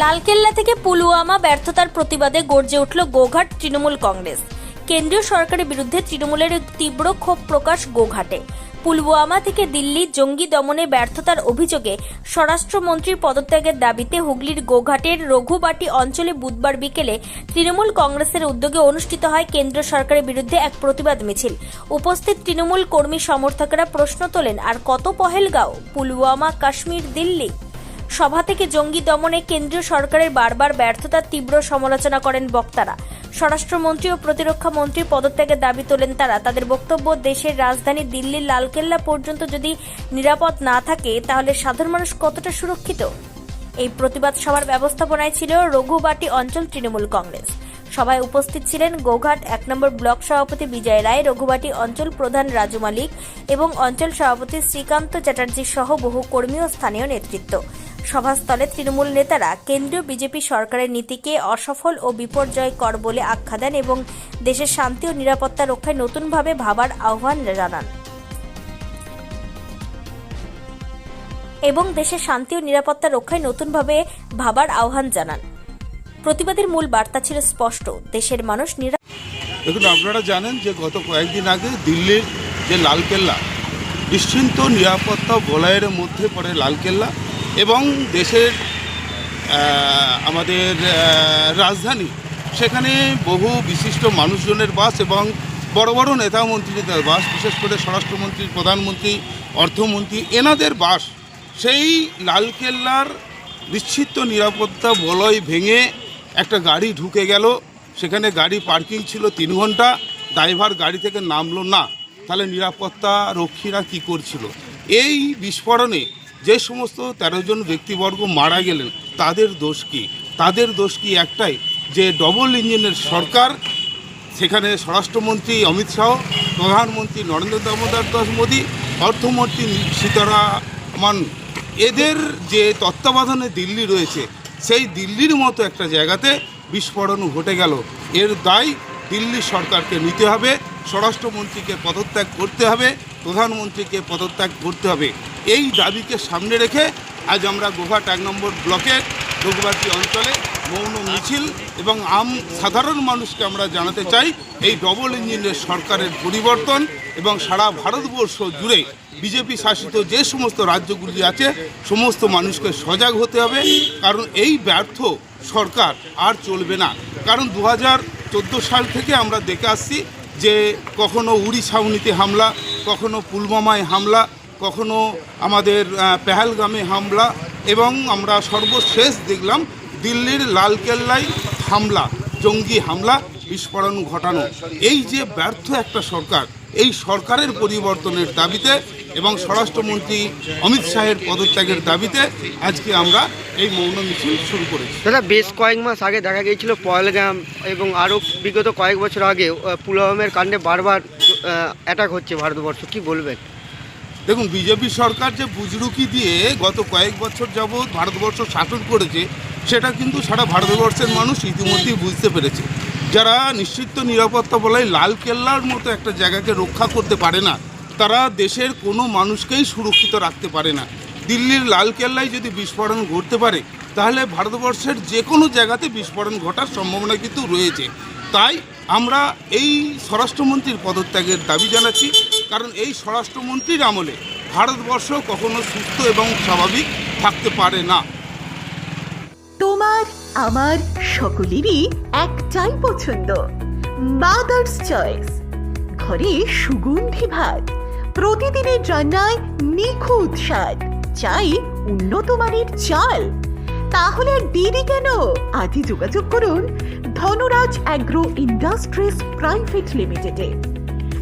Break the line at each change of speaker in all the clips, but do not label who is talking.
লালকেল্লা থেকে পুলওয়ামা ব্যর্থতার প্রতিবাদে গর্জে উঠল গোঘাট তৃণমূল কংগ্রেস। কেন্দ্রীয় সরকারের বিরুদ্ধে তৃণমূলের তীব্র ক্ষোভ প্রকাশ গোঘাটে। পুলওয়ামা থেকে দিল্লি জঙ্গি দমনে ব্যর্থতার অভিযোগে স্বরাষ্ট্রমন্ত্রীর পদত্যাগের দাবিতে হুগলির গোঘাটের রঘুবাটি অঞ্চলে বুধবার বিকেলে তৃণমূল কংগ্রেসের উদ্যোগে অনুষ্ঠিত হয় কেন্দ্র সরকারের বিরুদ্ধে এক প্রতিবাদ মিছিল। উপস্থিত তৃণমূল কর্মী সমর্থকরা প্রশ্ন তোলেন, আর কত পহেলগাঁও? পুলওয়ামা, কাশ্মীর, দিল্লি? সভা থেকে জঙ্গি দমনে কেন্দ্রীয় সরকারের বারবার ব্যর্থতার তীব্র সমালোচনা করেন বক্তারা। স্বরাষ্ট্রমন্ত্রী ও প্রতিরক্ষা মন্ত্রীর পদত্যাগের দাবি তোলেন তারা। তাদের বক্তব্য, দেশের রাজধানী দিল্লির লালকেল্লা পর্যন্ত যদি নিরাপদ না থাকে, তাহলে সাধারণ মানুষ কতটা সুরক্ষিত? এই প্রতিবাদ সভার ব্যবস্থাপনায় ছিল রঘুবাটি অঞ্চল তৃণমূল কংগ্রেস। সভায় উপস্থিত ছিলেন গোঘাট এক নম্বর ব্লক সভাপতি বিজয় রায়, রঘুবাটি অঞ্চল প্রধান রাজু মালিক এবং অঞ্চল সভাপতি শ্রীকান্ত চ্যাটার্জি সহ বহু কর্মী ও স্থানীয় নেতৃত্ব। সভাস্থলে তৃণমূল নেতারা কেন্দ্রীয় বিজেপি সরকারের নীতিকে অসফল ও বিপর্যয়কর বলে আখ্যা দেন এবং দেশের শান্তি ও নিরাপত্তা রক্ষায় নতুনভাবে ভাবার আহ্বান জানান। এবং দেশের শান্তি ও নিরাপত্তা রক্ষায় নতুনভাবে ভাবার আহ্বান জানান। প্রতিবাদের মূল বার্তা ছিল স্পষ্ট, দেশের মানুষ
দেখুন, আপনারা জানেন যে গত কয়েকদিন আগে দিল্লির যে লালকেল্লা, নিশ্চিন্ত নিরাপত্তা বলয়ের মধ্যে পড়ে লালকেল্লা এবং দেশের আমাদের রাজধানী। সেখানে বহু বিশিষ্ট মানুষজনের বাস এবং বড় বড় নেতা মন্ত্রীদের বাস, বিশেষ করে স্বরাষ্ট্রমন্ত্রী, প্রধানমন্ত্রী, অর্থমন্ত্রী, এনাদের বাস সেই লালকেল্লার নিশ্চিত নিরাপত্তা বলয় ভেঙে একটা গাড়ি ঢুকে গেল। সেখানে গাড়ি পার্কিং ছিল তিন ঘণ্টা, ড্রাইভার গাড়ি থেকে নামলো, না, তাহলে নিরাপত্তা রক্ষীরা কি করছিল? এই বিস্ফোরণে যে সমস্ত তেরো জন ব্যক্তিবর্গ মারা গেলেন, তাদের দোষ কি? তাদের দোষ কি একটাই? যে ডবল ইঞ্জিনের সরকার, সেখানে স্বরাষ্ট্রমন্ত্রী অমিত শাহ, প্রধানমন্ত্রী নরেন্দ্র দামোদর দাস মোদী, অর্থমন্ত্রী সীতারামন, এদের যে তত্ত্বাবধানে দিল্লি রয়েছে, সেই দিল্লির মতো একটা জায়গাতে বিস্ফোরণ ঘটে গেল। এর দায় দিল্লি সরকারকে নিতে হবে, স্বরাষ্ট্রমন্ত্রীকে পদত্যাগ করতে হবে, প্রধানমন্ত্রীকে পদত্যাগ করতে হবে। এই দাবিকে সামনে রেখে আজ আমরা গোঘাট এক নম্বর ব্লকের রঘুবাতি অঞ্চলে মৌন মিছিল এবং আম সাধারণ মানুষকে আমরা জানাতে চাই। এই ডবল ইঞ্জিনের সরকারের পরিবর্তন এবং সারা ভারতবর্ষ জুড়ে বিজেপি শাসিত যে সমস্ত রাজ্যগুলি আছে, সমস্ত মানুষকে সজাগ হতে হবে। কারণ এই ব্যর্থ সরকার আর চলবে না। কারণ দু হাজার চোদ্দ সাল থেকে আমরা দেখে আসছি যে কখনো উড়ি ছাউনিতে হামলা, কখনো পুলওয়ামায় হামলা কখনো আমাদের পেহেলগামে হামলা এবং আমরা সর্বশেষ দেখলাম দিল্লির লালকেল্লায় হামলা, জঙ্গি হামলা, বিস্ফোরণ ঘটানো। এই যে ব্যর্থ একটা সরকার, এই সরকারের পরিবর্তনের দাবিতে এবং স্বরাষ্ট্রমন্ত্রী অমিত শাহের পদত্যাগের দাবিতে আজকে আমরা এই মৌন মিছিল শুরু করেছি।
দাদা, বেশ কয়েক মাস আগে দেখা গিয়েছিল পয়লগাম এবং আরও বিগত কয়েক বছর আগে পুলওয়ামের কাণ্ডে বারবার অ্যাটাক হচ্ছে ভারতবর্ষ। কি বলবেন?
দেখুন, বিজেপি সরকার যে বুজরুকি দিয়ে গত কয়েক বছর যাবৎ ভারতবর্ষ শাসন করেছে, সেটা কিন্তু সারা ভারতবর্ষের মানুষ ইতিমধ্যেই বুঝতে পেরেছে। যারা নিশ্চিত নিরাপত্তা বলায় লাল কেল্লার মতো একটা জায়গাকে রক্ষা করতে পারে না, তারা দেশের কোনো মানুষকেই সুরক্ষিত রাখতে পারে না। দিল্লির লাল কেল্লায় যদি বিস্ফোরণ ঘটতে পারে, তাহলে ভারতবর্ষের যে কোনো জায়গাতে বিস্ফোরণ ঘটার সম্ভাবনা কিন্তু রয়েছে। তাই আমরা এই স্বরাষ্ট্রমন্ত্রীর পদত্যাগের দাবি জানাচ্ছি। কারণ এই স্বরাষ্ট্রমন্ত্রীর আমলে ভারতবর্ষ কখনো সুস্থ এবং স্বাভাবিক থাকতে পারে না।
তোমার, আমার সকলেরই একটাই পছন্দ মাদার্স চয়েস ঘরে সুগন্ধি ভাত, প্রতিদিনের রান্নায় নিখুঁত স্বাদ, চাই উন্নত মানের চাল। তাহলে আর দেরি কেন? আজই যোগাযোগ করুন ধনরাজ অ্যাগ্রো ইন্ডাস্ট্রিজ প্রাইভেট লিমিটেডে।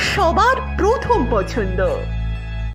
সবার প্রথম পছন্দ।